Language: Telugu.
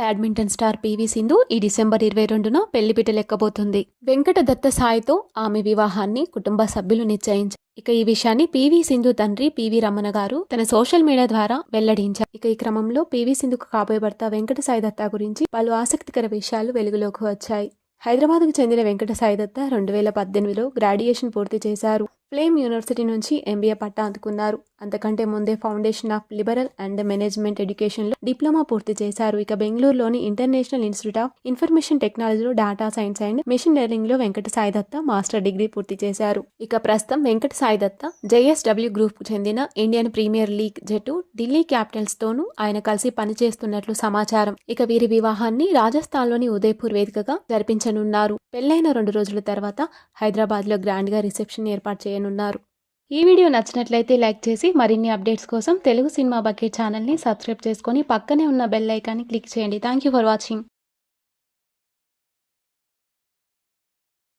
బ్యాడ్మింటన్ స్టార్ పివి సింధు ఈ డిసెంబర్ ఇరవై రెండున పెళ్ళిపీట లెక్కబోతుంది. వెంకట దత్త సాయితో ఆమె వివాహాన్ని కుటుంబ సభ్యులు నిశ్చయించారు ఇక ఈ విషయాన్ని పివి సింధు తండ్రి పివి రమణ గారు తన సోషల్ మీడియా ద్వారా వెల్లడించారు. ఇక ఈ క్రమంలో పివి సింధుకు కాబోయే భర్త వెంకట సాయి దత్త గురించి పలు ఆసక్తికర విషయాలు వెలుగులోకి వచ్చాయి. హైదరాబాద్కు చెందిన వెంకట సాయి దత్త రెండు వేల పద్దెనిమిదిలో గ్రాడ్యుయేషన్ పూర్తి చేశారు. ఫ్లేమ్ యూనివర్సిటీ నుంచి ఎంబీఏ పట్టా అందుకున్నారు. అంతకంటే ముందే foundation of liberal and management ఎడ్యుకేషన్లో డిప్లొమా పూర్తి చేశారు. ఇక బెంగళూరులోని ఇంటర్నేషనల్ ఇన్స్టిట్యూట్ ఆఫ్ ఇన్ఫర్మేషన్ టెక్నాలజీలో డేటా సైన్స్ అండ్ మెషిన్ లెర్నింగ్లో వెంకట సాయి దత్త మాస్టర్ డిగ్రీ పూర్తి చేశారు. ఇక ప్రస్తుతం వెంకట సాయి దత్త జేఎస్డబ్ల్యూ గ్రూప్కు చెందిన ఇండియన్ ప్రీమియర్ లీగ్ జట్టు ఢిల్లీ క్యాపిటల్స్తోనూ ఆయన కలిసి పనిచేస్తున్నట్లు సమాచారం. ఇక వీరి వివాహాన్ని రాజస్థాన్లోని ఉదయపూర్ వేదికగా జరిపించనున్నారు. పెళ్ళైన రెండు రోజుల తర్వాత హైదరాబాద్లో గ్రాండ్గా రిసెప్షన్ ఏర్పాటు చేయనున్నారు. ఈ వీడియో నచ్చినట్లయితే లైక్ చేసి మరిన్ని అప్డేట్స్ కోసం తెలుగు సినిమా బకెట్ ఛానల్ని సబ్స్క్రైబ్ చేసుకొని పక్కనే ఉన్న బెల్ ఐకాన్ని క్లిక్ చేయండి. Thank you for watching.